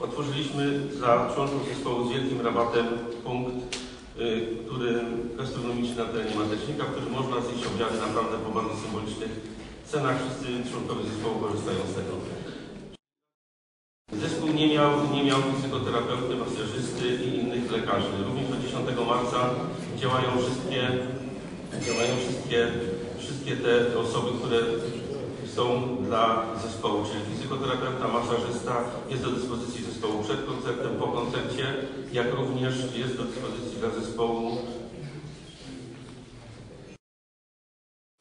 otworzyliśmy dla członków zespołu z wielkim rabatem punkt, y, który gastronomiczny na terenie Matecznika, w którym można zjeść obiady naprawdę po bardzo symbolicznych cenach. Wszyscy członkowie zespołu korzystają z tego. Zespół nie miał, nie miał fizykoterapeuty, masażysty i innych lekarzy. Również do 10 marca działają wszystkie, działają wszystkie, wszystkie te osoby, które są dla zespołu, czyli fizykoterapeuta, masażysta jest do dyspozycji zespołu przed koncertem, po koncercie, jak również jest do dyspozycji dla zespołu.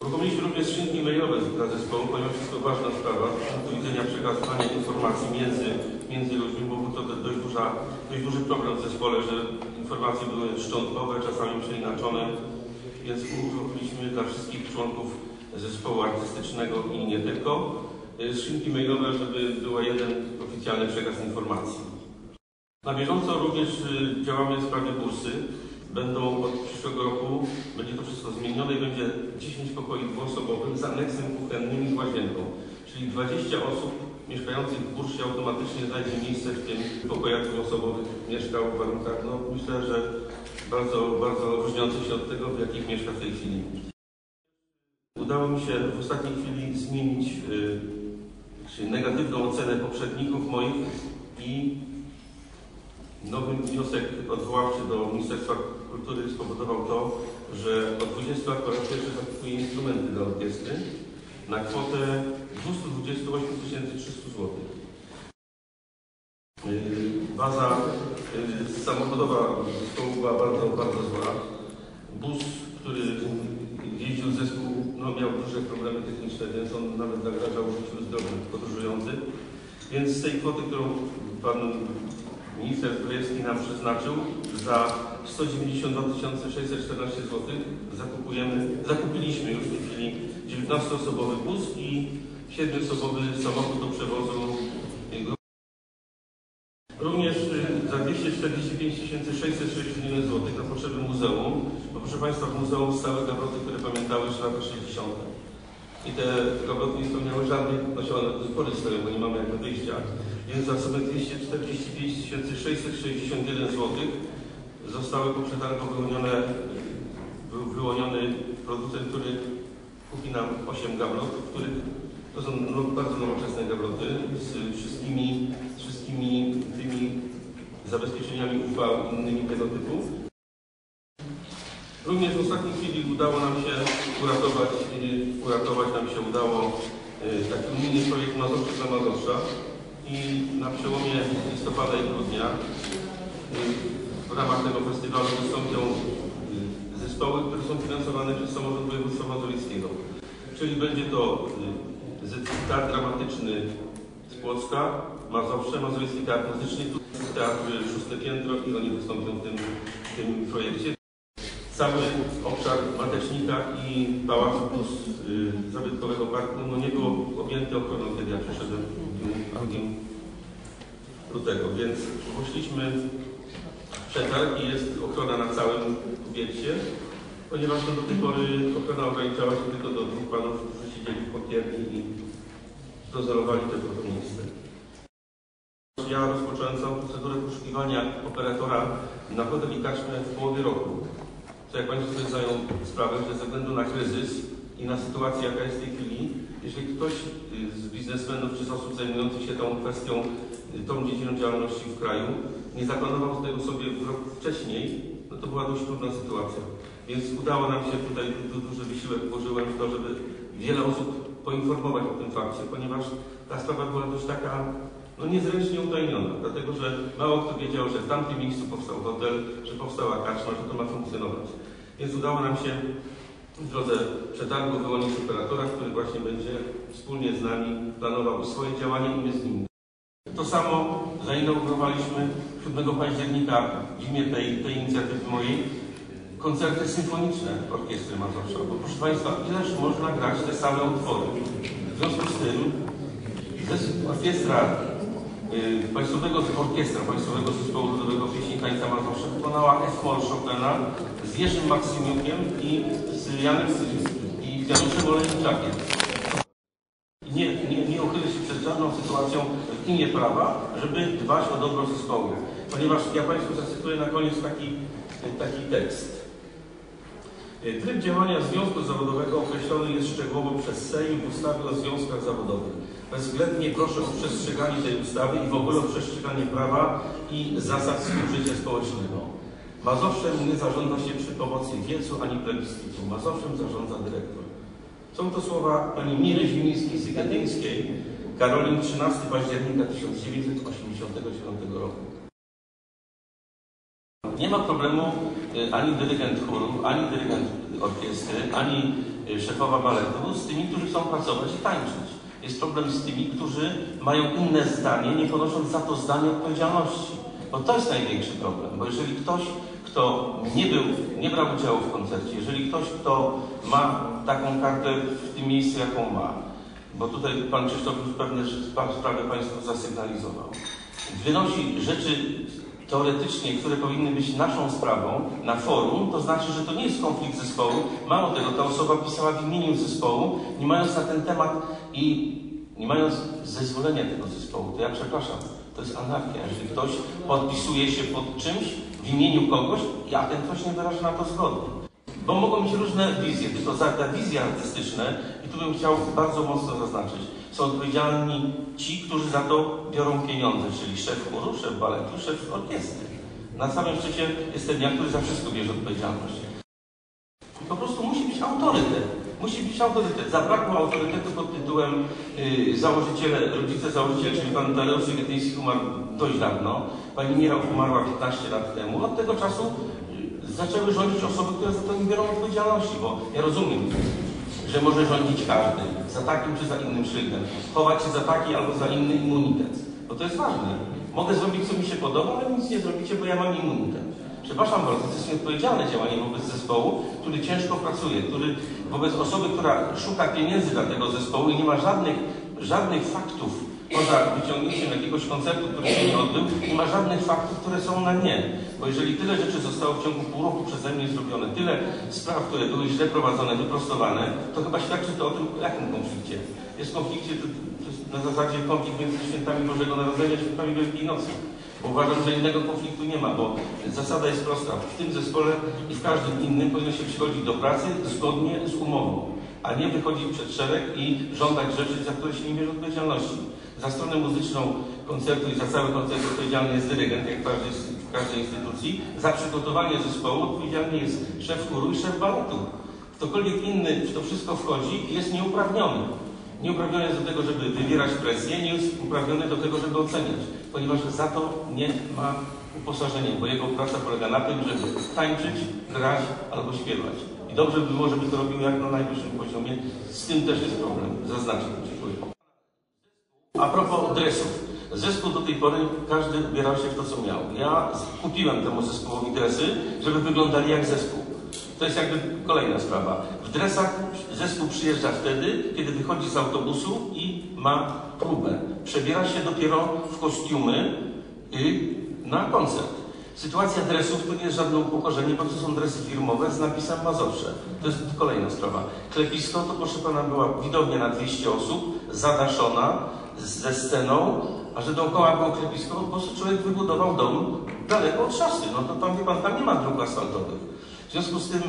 Uruchomiliśmy również skrzynki mailowe dla zespołu, ponieważ jest to ważna sprawa z punktu widzenia przekazywania informacji między, między ludźmi, bo to dość, duża, dość duży problem w zespole, że informacje były szczątkowe, czasami przeinaczone, więc uruchomiliśmy dla wszystkich członków zespołu artystycznego i nie tylko y, skrzynki mailowe, żeby był jeden oficjalny przekaz informacji. Na bieżąco również y, działamy w sprawie bursy. Będą od przyszłego roku, będzie to wszystko zmienione i będzie 10 pokoi dwuosobowych z aneksem kuchennym i łazienką. Czyli 20 osób mieszkających w bursie automatycznie znajdzie miejsce w tym pokojach dwuosobowych. Mieszkał w warunkach, no myślę, że bardzo, bardzo różniących się od tego, w jakich mieszka w tej chwili. Udało mi się w ostatniej chwili zmienić y, czyli negatywną ocenę poprzedników moich i nowy wniosek odwoławczy do Ministerstwa Kultury spowodował to, że od 20 lat po raz pierwszy zakupuję instrumenty dla orkiestry na kwotę 228 300 zł. Baza y, samochodowa zespołu była bardzo, bardzo zła. Bus, który jeździł zespół, no miał duże problemy techniczne, więc on nawet zagrażał życiu zdrowym podróżującym. Więc z tej kwoty, którą pan minister Zdrojewski nam przeznaczył, za 192 614 zł zakupujemy, zakupiliśmy już w tej chwili 19-osobowy bus i 7-osobowy samochód do przewozu. Również y, za 245 661 zł na potrzeby muzeum, proszę Państwa w muzeum stały gabloty, które pamiętały już lata 60. I te gabloty nie spełniały żadnych, znaczy one do pory stoją, bo nie mamy jakby wyjścia. Więc za sumę 245 661 zł zostały po przetargu wyłonione, był wyłoniony producent, który kupi nam 8 gablotów, których to są no, bardzo nowoczesne gabloty z wszystkimi, z wszystkimi tymi zabezpieczeniami i innymi tego typu. Również w ostatniej chwili udało nam się uratować, y, uratować nam się udało y, taki unijny projekt Mazowsze dla Mazowsza i na przełomie listopada i grudnia y, w ramach tego festiwalu wystąpią zespoły, które są finansowane przez samorząd województwa mazowieckiego. Czyli będzie to teatr dramatyczny z Płocka, Mazowsze, Mazowiecki Teatr Muzyczny, Teatr Szóste Piętro i oni wystąpią w tym, w tym projekcie. Cały obszar Matecznika i Pałacu plus y, zabytkowego parku no nie był objęty ochroną, kiedy ja przyszedłem w dniu 2 lutego, więc poszliśmy w przetarg i jest ochrona na całym obiekcie, ponieważ no, do tej pory ochrona ograniczała się tylko do dwóch panów, którzy siedzieli w portierni i dozorowali tego miejsce. Ja rozpocząłem całą procedurę poszukiwania operatora na karczmę w połowie roku. Co jak Państwo sobie zdają sprawę, że ze względu na kryzys i na sytuację, jaka jest w tej chwili, jeżeli ktoś y, z biznesmenów czy z osób zajmujących się tą kwestią, y, tą dziedziną działalności w kraju, nie zaplanował tego sobie rok wcześniej, no to była dość trudna sytuacja. Więc udało nam się tutaj, du, duży wysiłek włożyłem w to, żeby wiele osób poinformować o tym fakcie, ponieważ ta sprawa była dość taka no niezręcznie utajniona, dlatego że mało kto wiedział, że w tamtym miejscu powstał hotel, że powstała karczma, że to ma funkcjonować. Więc udało nam się w drodze przetargu wyłonić operatora, który właśnie będzie wspólnie z nami planował swoje działania i my z nim. To samo zainaugurowaliśmy 7 października w imię tej, tej inicjatywy mojej koncerty symfoniczne Orkiestry Mazowsza. Bo proszę Państwa, ileż można grać te same utwory? W związku z tym orkiestra Państwowego Orkiestra Państwowego Zespołu Ludowego Pieśni Tańca Mazowsza wykonała F-moll Chopina z Jerzym Maksymiukiem i z Janem i z Januszem Olejniczakiem. Nie, nie, nie uchylę się przed żadną sytuacją w imię prawa, żeby dbać o dobro zespołu. Ponieważ ja Państwu zacytuję na koniec taki, taki tekst. Tryb działania Związku Zawodowego określony jest szczegółowo przez Sejm w ustawie o związkach zawodowych. Bezwzględnie proszę o przestrzeganie tej ustawy i w ogóle o przestrzeganie prawa i zasad współżycia społecznego. Mazowszem nie zarządza się przy pomocy wiecu ani plebiscytu. Mazowszem zarządza dyrektor. Są to słowa pani Miry Zimińskiej-Sygetyńskiej, Karolin 13 października 1989 roku. Nie ma problemu y, ani dyrygent chóru, ani dyrygent orkiestry, ani y, szefowa baletu z tymi, którzy chcą pracować i tańczyć. Jest problem z tymi, którzy mają inne zdanie, nie ponosząc za to zdanie odpowiedzialności. Bo to jest największy problem. Bo jeżeli ktoś, kto nie był, nie brał udziału w koncercie, jeżeli ktoś, kto ma taką kartę w tym miejscu, jaką ma, bo tutaj Pan Krzysztof już pewne sprawy Państwu zasygnalizował, wynosi rzeczy teoretycznie, które powinny być naszą sprawą na forum, to znaczy, że to nie jest konflikt zespołu. Mało tego, ta osoba pisała w imieniu zespołu, nie mając na ten temat i nie mając zezwolenia tego zespołu. To ja przepraszam, to jest anarchia. Jeżeli ktoś podpisuje się pod czymś w imieniu kogoś, a ten ktoś nie wyraża na to zgody. Bo mogą mieć różne wizje, tylko za te wizje artystyczne, i tu bym chciał bardzo mocno zaznaczyć, są odpowiedzialni ci, którzy za to biorą pieniądze, czyli szef chóru, szef baletu, szef orkiestry. Na samym szczycie jestem ja, który za wszystko bierze odpowiedzialność. Po prostu musi być autorytet. Musi być autorytet. Zabrakło autorytetu pod tytułem yy, założyciele, rodzice założyciele, czyli pan Tadeusz Sygetyński umarł dość dawno. Pani Mira umarła 15 lat temu. Od tego czasu yy, zaczęły rządzić osoby, które za to nie biorą odpowiedzialności, bo ja rozumiem, że może rządzić każdy, za takim czy za innym szyldem, chować się za taki albo za inny immunitet. Bo to jest ważne. Mogę zrobić, co mi się podoba, ale nic nie zrobicie, bo ja mam immunitet. Przepraszam bardzo, to jest nieodpowiedzialne działanie wobec zespołu, który ciężko pracuje, który wobec osoby, która szuka pieniędzy dla tego zespołu i nie ma żadnych, żadnych faktów, poza wyciągnięciem jakiegoś koncertu, który się nie odbył, nie ma żadnych faktów, które są na nie. Bo jeżeli tyle rzeczy zostało w ciągu pół roku przeze mnie zrobione, tyle spraw, które były źle prowadzone, wyprostowane, to chyba świadczy to o tym, jakim konflikcie. Jest konflikcie, to, to jest na zasadzie konflikt między świętami Bożego Narodzenia świętami Wielkiej Nocy. Uważam, że innego konfliktu nie ma, bo zasada jest prosta. W tym zespole i w każdym innym powinno się przychodzić do pracy zgodnie z umową, a nie wychodzić przed szereg i żądać rzeczy, za które się nie bierze odpowiedzialności. Za stronę muzyczną koncertu i za cały koncert odpowiedzialny jest dyrygent, jak w każdej, w każdej instytucji. Za przygotowanie zespołu odpowiedzialny jest szef chóru i szef baletu. Ktokolwiek inny w to wszystko wchodzi jest nieuprawniony. Nieuprawniony jest do tego, żeby wywierać presję, nie jest uprawniony do tego, żeby oceniać, ponieważ za to nie ma uposażenia, bo jego praca polega na tym, żeby tańczyć, grać albo śpiewać. I dobrze by było, żeby to robił jak na najwyższym poziomie. Z tym też jest problem. Zaznaczę. Dziękuję. A propos dresów. Zespół do tej pory każdy ubierał się w to, co miał. Ja kupiłem temu zespołowi dresy, żeby wyglądali jak zespół. To jest jakby kolejna sprawa. W dresach zespół przyjeżdża wtedy, kiedy wychodzi z autobusu i ma próbę. Przebiera się dopiero w kostiumy na koncert. Sytuacja dresów to nie jest żadne upokorzenie, bo to są dresy firmowe z napisem Mazowsze. To jest kolejna sprawa. Klepisko to, proszę pana, była widownia na 200 osób, zadaszona ze sceną, a że dookoła było klepisko, po prostu człowiek wybudował dom daleko od szosy. No to tam, wie pan, tam nie ma dróg asfaltowych. Związku z tym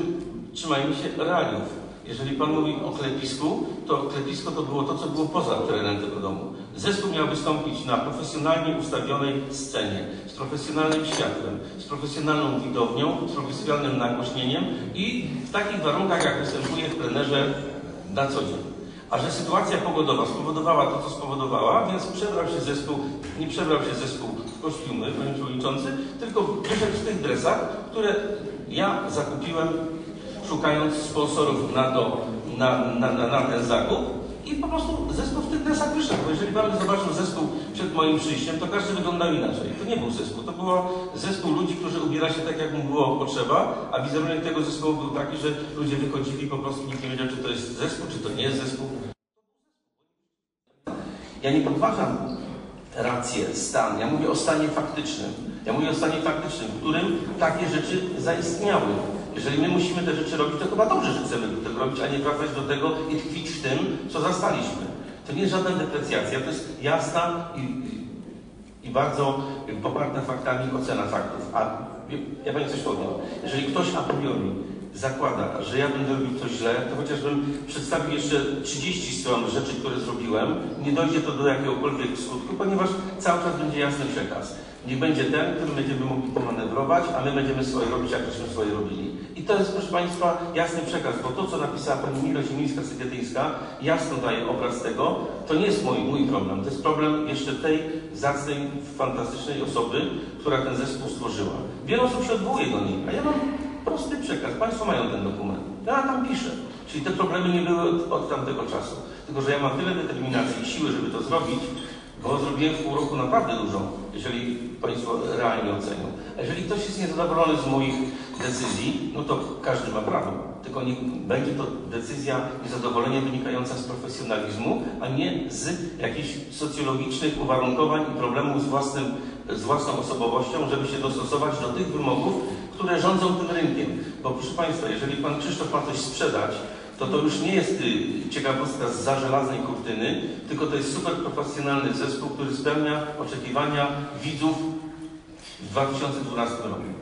trzymajmy się realiów. Jeżeli Pan mówi o klepisku, to klepisko to było to, co było poza terenem tego domu. Zespół miał wystąpić na profesjonalnie ustawionej scenie, z profesjonalnym światłem, z profesjonalną widownią, z profesjonalnym nagłośnieniem i w takich warunkach, jak występuje w plenerze na co dzień. A że sytuacja pogodowa spowodowała to, co spowodowała, więc przebrał się zespół, nie przebrał się zespół w kostiumy, panie przewodniczący, tylko wyszedł w tych dresach, które ja zakupiłem szukając sponsorów na, to, na, na, na, na ten zakup i po prostu zespół w tych dresach wyszedł. Bo jeżeli Pan zobaczył zespół przed moim przyjściem, to każdy wyglądał inaczej. To nie był zespół, to był zespół ludzi, którzy ubiera się tak, jak mu było potrzeba, a wizerunek tego zespołu był taki, że ludzie wychodzili po prostu nikt nie wiedział, czy to jest zespół, czy to nie jest zespół. Ja nie podważam rację, stan. Ja mówię o stanie faktycznym. Ja mówię o stanie faktycznym, w którym takie rzeczy zaistniały. Jeżeli my musimy te rzeczy robić, to chyba dobrze, że chcemy tego robić, a nie wracać do tego i tkwić w tym, co zastaliśmy. To nie jest żadna deprecjacja, to jest jasna i, i, bardzo poparta faktami ocena faktów. A ja Pani coś powiem. Jeżeli ktoś a priori zakłada, że ja będę robił coś źle, to chociażbym przedstawił jeszcze 30 stron rzeczy, które zrobiłem, nie dojdzie to do jakiegokolwiek skutku, ponieważ cały czas będzie jasny przekaz. Niech będzie ten, który będziemy mogli pomanewrować, a my będziemy swoje robić, jak żeśmy swoje robili. I to jest, proszę Państwa, jasny przekaz, bo to, co napisała Pani Mila Ziemińska-Sygietyńska, jasno daje obraz tego, to nie jest mój, mój problem, to jest problem jeszcze tej zacnej, fantastycznej osoby, która ten zespół stworzyła. Wiele osób się odwołuje do niej, a ja mam prosty przekaz. Państwo mają ten dokument. Ja tam piszę. Czyli te problemy nie były od, od tamtego czasu. Tylko, że ja mam tyle determinacji i siły, żeby to zrobić, bo zrobiłem w pół roku naprawdę dużo, jeżeli Państwo realnie ocenią. A jeżeli ktoś jest niezadowolony z moich decyzji, no to każdy ma prawo. Tylko nie będzie to decyzja niezadowolenia wynikająca z profesjonalizmu, a nie z jakichś socjologicznych uwarunkowań i problemów z, własnym, z własną osobowością, żeby się dostosować do tych wymogów, które rządzą tym rynkiem. Bo proszę Państwa, jeżeli Pan Krzysztof ma coś sprzedać, to to już nie jest y, ciekawostka z za żelaznej kurtyny, tylko to jest super profesjonalny zespół, który spełnia oczekiwania widzów w 2012 roku.